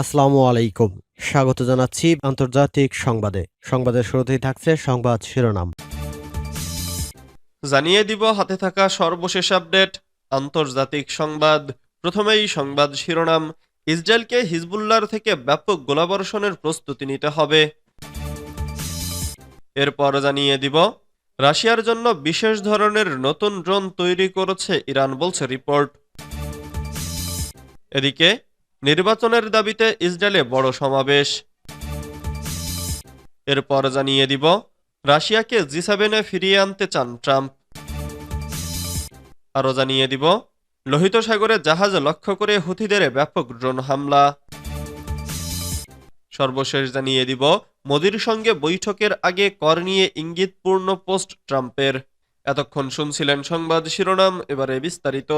আসসালামু আলাইকুম। স্বাগত জানাচ্ছি আন্তর্জাতিক সংবাদে। সংবাদের শুরুতেই থাকছে সংবাদ শিরোনাম। জানিয়ে দিব, হাতে থাকা সর্বশেষ আপডেট, আন্তর্জাতিক সংবাদ। প্রথমেই সংবাদ শিরোনাম, ইসরায়েলকে হিজবুল্লার থেকে ব্যাপক গোলাবর্ষণের প্রস্তুতি নিতে হবে। এরপর জানিয়ে দিব, রাশিয়ার জন্য বিশেষ ধরনের নতুন ড্রোন তৈরি করেছে ইরান বলছে রিপোর্ট। এদিকে নির্বাচনের দাবিতে ইসরায়েলে বড় সমাবেশ। এরপর জানিয়ে দিব, রাশিয়াকে জি সেভেনে ফিরিয়ে আনতে চান ট্রাম্প। আরও জানিয়ে দিব, লোহিত সাগরে জাহাজ লক্ষ্য করে হুথিদের ব্যাপক ড্রোন হামলা। সর্বশেষ জানিয়ে দিব, মোদির সঙ্গে বৈঠকের আগে কর নিয়ে ইঙ্গিতপূর্ণ পোস্ট ট্রাম্পের। এতক্ষণ শুনছিলেন সংবাদ শিরোনাম, এবারে বিস্তারিত।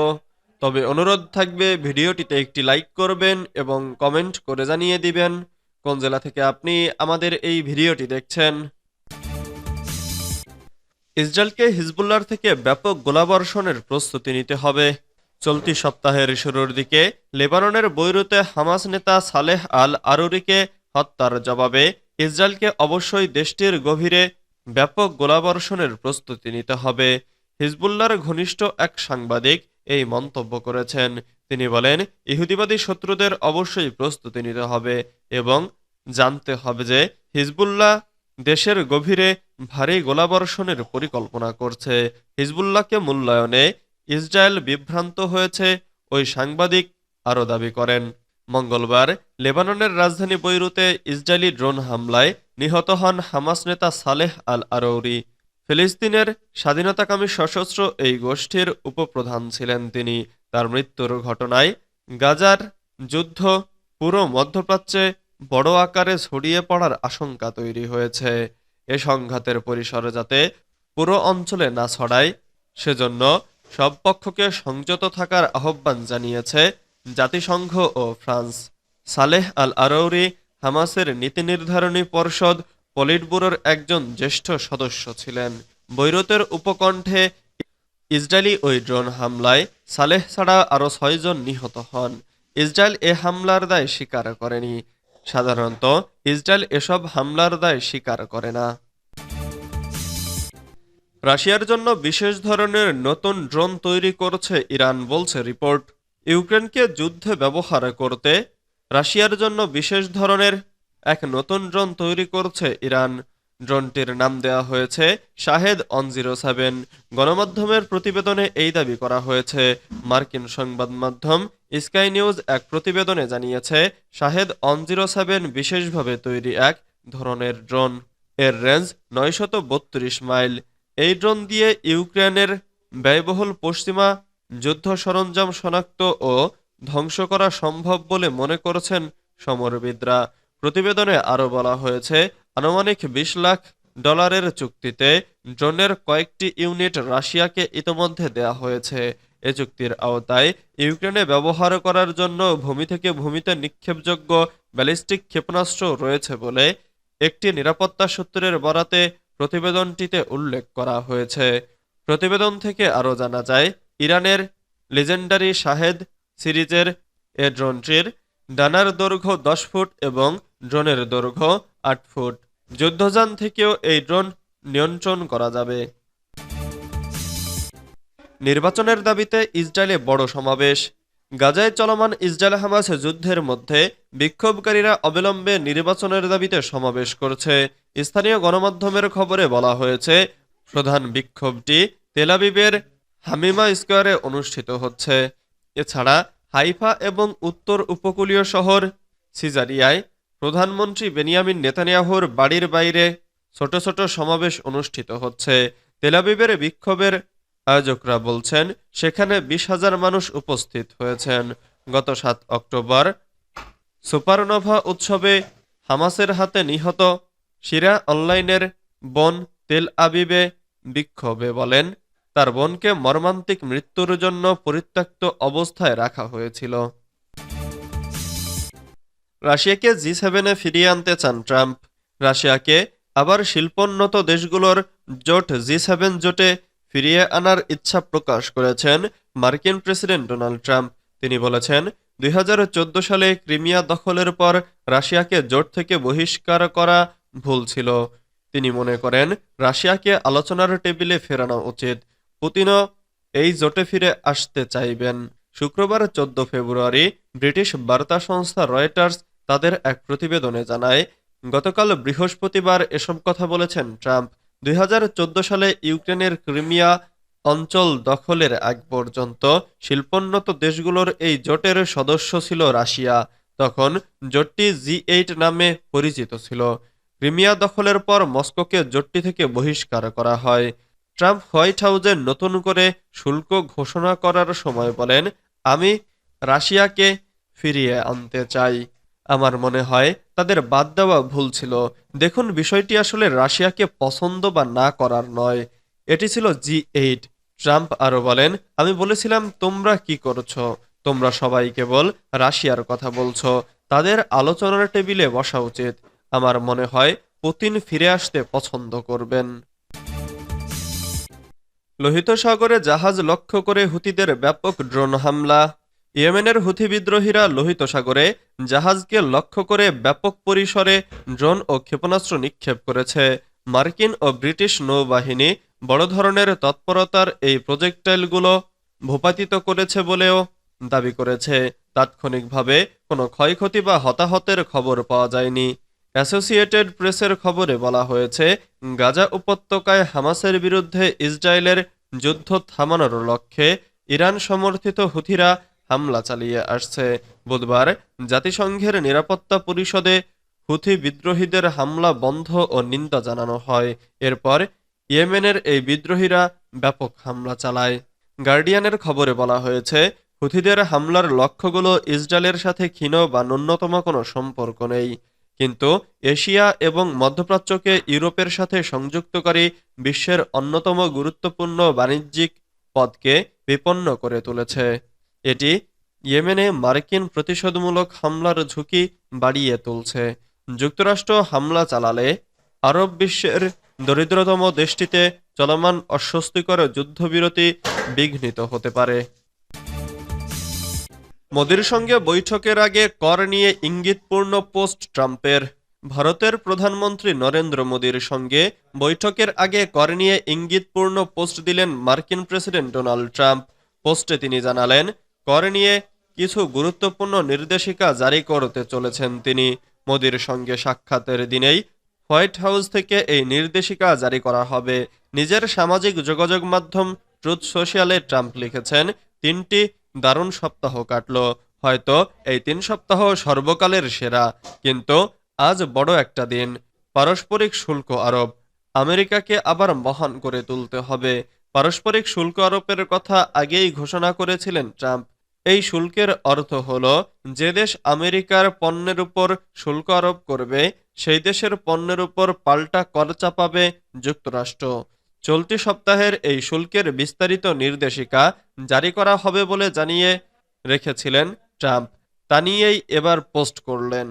তবে অনুরোধ থাকবে ভিডিওটিতে একটি লাইক করবেন এবং কমেন্ট করে জানিয়ে দিবেন কোন জেলা থেকে আপনি আমাদের এই ভিডিওটি দেখছেন। ইসরায়েলকে হিজবুল্লার থেকে ব্যাপক গোলাবর্ষণের প্রস্তুতি নিতে হবে। চলতি সপ্তাহের শুরুর দিকে লেবাননের বৈরুতে হামাস নেতা সালেহ আল আরুরিকে হত্যার জবাবে ইসরায়েলকে অবশ্যই দেশটির গভীরে ব্যাপক গোলাবর্ষণের প্রস্তুতি নিতে হবে। হিজবুল্লার ঘনিষ্ঠ এক সাংবাদিক এই মন্তব্য করেছেন। তিনি বলেন, ইহুদিবাদী শত্রুদের অবশ্যই প্রস্তুতি নিতে হবে এবং জানতে হবে যে হিজবুল্লাহ দেশের গভীরে ভারী গোলাবর্ষণের পরিকল্পনা করছে। হিজবুল্লাহকে মূল্যায়নে ইসরায়েল বিভ্রান্ত হয়েছে ওই সাংবাদিক আরও দাবি করেন। মঙ্গলবার লেবাননের রাজধানী বৈরুতে ইসরায়েলি ড্রোন হামলায় নিহত হন হামাস নেতা সালেহ আল আরৌরি ফিলিস্তিনের স্বাধীনতাকামী সশস্ত্র এই গোষ্ঠীর উপপ্রধান ছিলেন তিনি। তার মৃত্যুর ঘটনায় গাজার যুদ্ধ পুরো মধ্যপ্রাচ্যে বড় আকারে ছড়িয়ে পড়ার আশঙ্কা তৈরি হয়েছে। এ সংঘাতের পরিসর যাতে পুরো অঞ্চলে না ছড়ায়, সেজন্য সব পক্ষকে সংযত থাকার আহ্বান জানিয়েছে জাতিসংঘ ও ফ্রান্স। সালেহ আল আরৌরি হামাসের নীতি নির্ধারণী পর্ষদ পলিটব্যুরোর একজন জ্যেষ্ঠ সদস্য ছিলেন। বৈরতের উপকণ্ঠে ইসরায়েলি ওই ড্রোন হামলায় সালেহ ছাড়া আরও ছয়জন নিহত হন। ইসরায়েল এ হামলার দায় স্বীকার করেনি। সাধারণত ইসরায়েল এসব হামলার দায় স্বীকার করে না। রাশিয়ার জন্য বিশেষ ধরনের নতুন ড্রোন তৈরি করছে ইরান বলছে রিপোর্ট। ইউক্রেনকে যুদ্ধে ব্যবহার করতে রাশিয়ার জন্য বিশেষ ধরনের এক নতুন ড্রোন তৈরি করছে ইরান। ড্রোনটির নাম দেওয়া হয়েছে শাহেদ অন জিরো সেভেন গণমাধ্যমের প্রতিবেদনে এই দাবি করা হয়েছে। মার্কিন সংবাদ মাধ্যম স্কাই নিউজ এক প্রতিবেদনে জানিয়েছে, শাহেদ অন জিরো সেভেন বিশেষভাবে তৈরি এক ধরনের ড্রোন। এর রেঞ্জ নয়শত বত্রিশ মাইল। এই ড্রোন দিয়ে ইউক্রেনের ব্যয়বহুল পশ্চিমা যুদ্ধ সরঞ্জাম শনাক্ত ও ধ্বংস করা সম্ভব বলে মনে করছেন সমরবিদরা। প্রতিবেদনে আরও বলা হয়েছে, আনুমানিক বিশ লাখ ডলারের চুক্তিতে ড্রোনের কয়েকটি ইউনিট রাশিয়াকে ইতোমধ্যে দেয়া হয়েছে। এ চুক্তির আওতায় ইউক্রেনে ব্যবহার করার জন্য ভূমি থেকে ভূমিতে নিক্ষেপযোগ্য ব্যালিস্টিক ক্ষেপণাস্ত্র রয়েছে বলে একটি নিরাপত্তা সূত্রের বরাতে প্রতিবেদনটিতে উল্লেখ করা হয়েছে। প্রতিবেদন থেকে আরও জানা যায়, ইরানের লিজেন্ডারি শাহেদ সিরিজের এ ড্রোনটির ডানার দৈর্ঘ্য দশ ফুট এবং ড্রোনের দৈর্ঘ্য আট ফুট। যুদ্ধযান থেকেও এই ড্রোন নিয়ন্ত্রণ করা যাবে। নির্বাচনের দাবিতে ইসরায়েলে বড় সমাবেশ। গাজায় চলমান ইসরায়েল হামাস যুদ্ধের মধ্যে বিক্ষোভকারীরা অবিলম্বে নির্বাচনের দাবিতে সমাবেশ করছে। স্থানীয় গণমাধ্যমের খবরে বলা হয়েছে, প্রধান বিক্ষোভটি তেলাবিবের হামিমা স্কোয়ারে অনুষ্ঠিত হচ্ছে। এছাড়া হাইফা এবং উত্তর উপকূলীয় শহর সিজারিয়ায় প্রধানমন্ত্রী বেনিয়ামিন নেতানিয়াহুর বাড়ির বাইরে ছোট ছোট সমাবেশ অনুষ্ঠিত হচ্ছে। তেলাবিবের বিক্ষোভের আয়োজকরা বলছেন, সেখানে বিশ হাজার মানুষ উপস্থিত হয়েছেন। গত সাত অক্টোবর সুপারনোভা উৎসবে হামাসের হাতে নিহত শিরা অনলাইনের বোন তেল আবিবে বিক্ষোভে বলেন, তার বোনকে মর্মান্তিক মৃত্যুর জন্য পরিত্যক্ত অবস্থায় রাখা হয়েছিল। রাশিয়াকে জি সেভেনে ফিরিয়ে আনতে চান ট্রাম্প। রাশিয়াকে আবার শিল্পোন্নত দেশগুলোর জোট জি সেভেন জোটে ফিরিয়ে আনার ইচ্ছা প্রকাশ করেছেন মার্কিন প্রেসিডেন্ট ডোনাল্ড ট্রাম্প। তিনি বলেছেন, দুই সালে ক্রিমিয়া দখলের পর রাশিয়াকে জোট থেকে বহিষ্কার করা ভুল ছিল। তিনি মনে করেন, রাশিয়াকে আলোচনার টেবিলে ফেরানো উচিত। পুতিনও এই জোটে ফিরে আসতে চাইবেন। শুক্রবার চোদ্দ ফেব্রুয়ারি ব্রিটিশ বার্তা সংস্থা রয়টার্স তাদের এক প্রতিবেদনে জানায়, গতকাল বৃহস্পতিবার এসব কথা বলেছেন ট্রাম্প। দুই হাজার চোদ্দ সালে ইউক্রেনের ক্রিমিয়া অঞ্চল দখলের আগ পর্যন্ত শিল্পোন্নত দেশগুলোর এই জোটের সদস্য ছিল রাশিয়া। তখন জোটটি জি এইট নামে পরিচিত ছিল। ক্রিমিয়া দখলের পর মস্কোকে জোটটি থেকে বহিষ্কার করা হয়। ট্রাম্প হোয়াইট হাউসে নতুন করে শুল্ক ঘোষণা করার সময় বলেন, আমি রাশিয়াকে ফিরিয়ে আনতে চাই। আমার মনে হয় তাদের বাদ দেওয়া ভুল ছিল। দেখুন বিষয়টি আসলে রাশিয়াকে পছন্দ বা না করার নয়। এটি ছিল জি এইট। ট্রাম্প আরও বলেন, আমি বলেছিলাম তোমরা কি করছ? তোমরা সবাই কেবল রাশিয়ার কথা বলছো। তাদের আলোচনার টেবিলে বসা উচিত। আমার মনে হয় পুতিন ফিরে আসতে পছন্দ করবেন। লোহিত সাগরে জাহাজ লক্ষ্য করে হুতিদের ব্যাপক ড্রোন হামলা। ইয়েমেনের হুথি বিদ্রোহীরা লোহিত সাগরে জাহাজকে লক্ষ্য করে ব্যাপক পরিসরে ড্রোন ও ক্ষেপণাস্ত্র নিক্ষেপ করেছে। মার্কিন ও ব্রিটিশ নৌবাহিনী বড় ধরনের তৎপরতার এই প্রজেক্টাইলগুলো ভূপাতিত করেছে বলেও দাবি করেছে। তাৎক্ষণিকভাবে কোনো ক্ষয়ক্ষতি বা হতাহতের খবর পাওয়া যায়নি। অ্যাসোসিয়েটেড প্রেসের খবরে বলা হয়েছে, গাজা উপত্যকায় হামাসের বিরুদ্ধে ইসরায়েলের যুদ্ধ থামানোর লক্ষ্যে ইরান সমর্থিত হুথিরা হামলা চালিয়ে আসছে বুধবার। জাতিসংঘের নিরাপত্তা পরিষদে হুথি বিদ্রোহীদের হামলা বন্ধ ও নিন্দা জানানো হয়। এরপর ইয়েমেনের এই বিদ্রোহীরা ব্যাপক হামলা চালায়। গার্ডিয়ানের খবরে বলা হয়েছে, হুথিদের হামলার লক্ষ্যগুলো ইসরায়েলের সাথে ক্ষীণ বা ন্যূনতম কোনো সম্পর্ক নেই। কিন্তু এশিয়া এবং মধ্যপ্রাচ্যকে ইউরোপের সাথে সংযুক্তকারী বিশ্বের অন্যতম গুরুত্বপূর্ণ বাণিজ্যিক পদকে বিপন্ন করে তুলেছে। এটি ইয়েমেনে মার্কিন প্রতিশোধমূলক হামলার ঝুঁকি বাড়িয়ে তুলছে। যুক্তরাষ্ট্র হামলা চালালে আরব বিশ্বের দরিদ্রতম দেশটিতে চলমান অস্বস্তিকর যুদ্ধবিরতি বিঘ্নিত হতে পারে। মোদির সঙ্গে বৈঠকের আগে কর নিয়ে ইঙ্গিতপূর্ণ পোস্ট ট্রাম্পের। ভারতের প্রধানমন্ত্রী নরেন্দ্র মোদীর সঙ্গে বৈঠকের আগে কর নিয়ে ইঙ্গিতপূর্ণ পোস্ট দিলেন মার্কিন প্রেসিডেন্ট ডোনাল্ড ট্রাম্প। পোস্টে তিনি জানালেন কর নিয়ে কিছু গুরুত্বপূর্ণ নির্দেশিকা জারি করতে চলেছেন তিনি। মোদির সঙ্গে সাক্ষাতের দিনেই হোয়াইট হাউস থেকে এই নির্দেশিকা জারি করা হবে। নিজের সামাজিক যোগাযোগ মাধ্যম ট্রুথ সোশ্যালে ট্রাম্প লিখেছেন, তিনটি দারুণ সপ্তাহ কাটলো। হয়তো এই তিন সপ্তাহ সর্বকালের সেরা, কিন্তু আজ বড় একটা দিন। পারস্পরিক শুল্ক আরোপ। আমেরিকাকে আবার মহান করে তুলতে হবে। পারস্পরিক শুল্ক আরোপের কথা আগেই ঘোষণা করেছিলেন ট্রাম্প। এই শুল্কের অর্থ হল, যে দেশ আমেরিকার পণ্যের উপর শুল্ক আরোপ করবে, সেই দেশের পণ্যের উপর পাল্টা কর চাপাবে যুক্তরাষ্ট্র। চলতি সপ্তাহের এই শুল্কের বিস্তারিত নির্দেশিকা জারি করা হবে বলে জানিয়ে রেখেছিলেন ট্রাম্প। তা নিয়েই এবার পোস্ট করলেন।